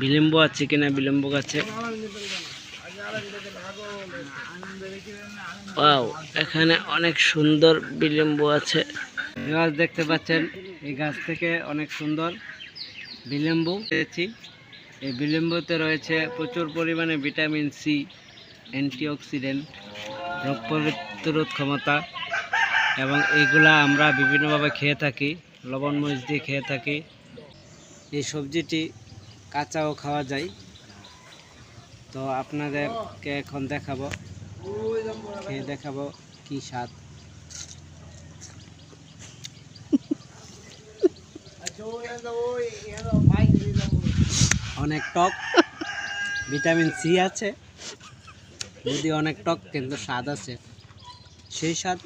বিলম্ব আছে কিনা বিলম্ব গাছে। ওয়াও, এখানে অনেক সুন্দর বিলম্ব আছে। গাছ দেখতে পাচ্ছেন, এই গাছ থেকে অনেক সুন্দর বিলম্ব পেয়েছি। এই বিলম্বতে রয়েছে প্রচুর পরিমাণে ভিটামিন সি, অ্যান্টিঅক্সিডেন্ট, রোগ প্রতিরোধ ক্ষমতা, এবং এইগুলা আমরা বিভিন্নভাবে খেয়ে থাকি, লবণ মরিচ দিয়ে খেয়ে থাকি। এই সবজিটি কাঁচাও খাওয়া যায়। তো আপনাদেরকে এখন দেখাবো, খেয়ে দেখাবো কি স্বাদ। অনেক টক, ভিটামিন সি আছে। যদি অনেক টক, কিন্তু স্বাদ আছে। সেই স্বাদ